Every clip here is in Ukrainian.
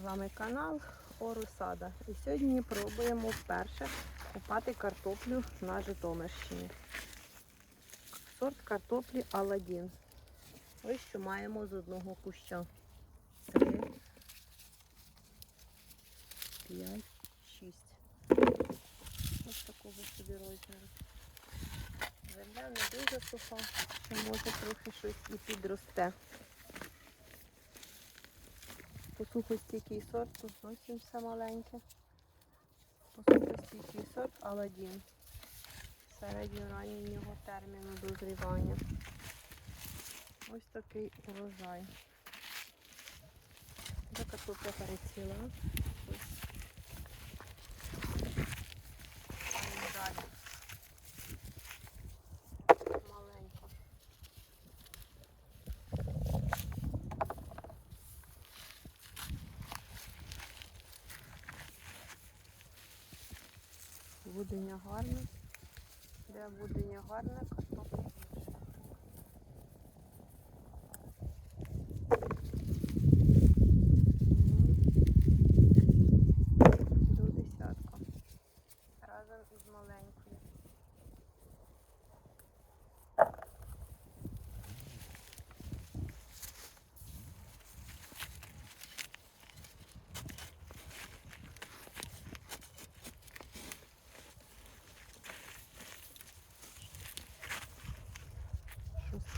вами канал Орусада. І сьогодні пробуємо вперше купати картоплю на Житомирщині. Сорт картоплі Аладдін. Ось що маємо з одного куща. Три, п'ять, шість. Ось такого собі розміру. Земля не дуже суха, що може трохи щось і підросте. По сухостійкий сорт, тут зовсім все маленьке. Сухостійкий сорт Аладдін. Середньораннього терміну дозрівання. Ось такий урожай. Вже картопля переціла. Ось. Ось далі. Маленька. Будення гарне. Де будення гарне,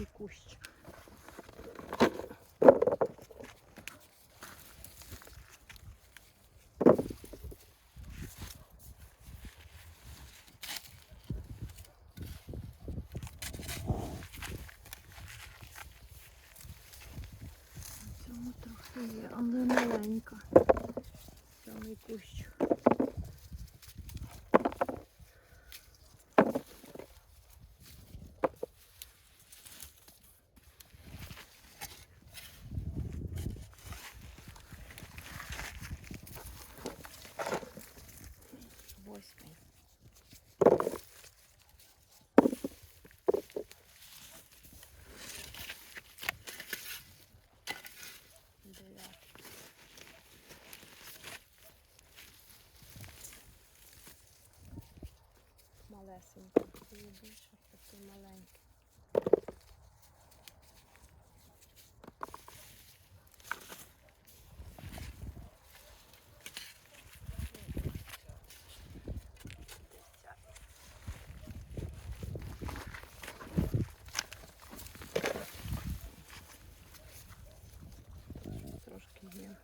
Шостий кущ. Цьому трохи є, але маленька. Сьомий кущ. Малесенький. Це є більше, це маленький. Трошки є.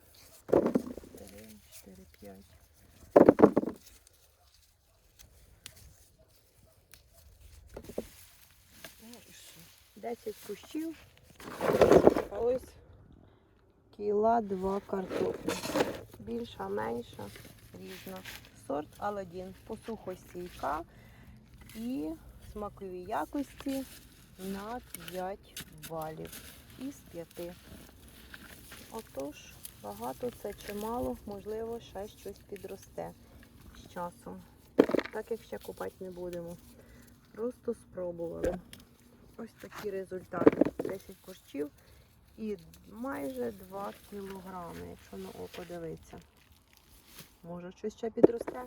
Три, чотири, п'ять. Десять кущів. А ось кіла два картоплі. Більша, менша, різна. Сорт Аладдін. Посухостійка і смакові якості на 5 балів із 5. Отож, багато це чимало, можливо, ще щось підросте з часом. Так як ще купати не будемо. Просто спробували. Ось такі результати. 10 корчів і майже 2 кілограми, якщо на око дивитися. Може щось ще підросте?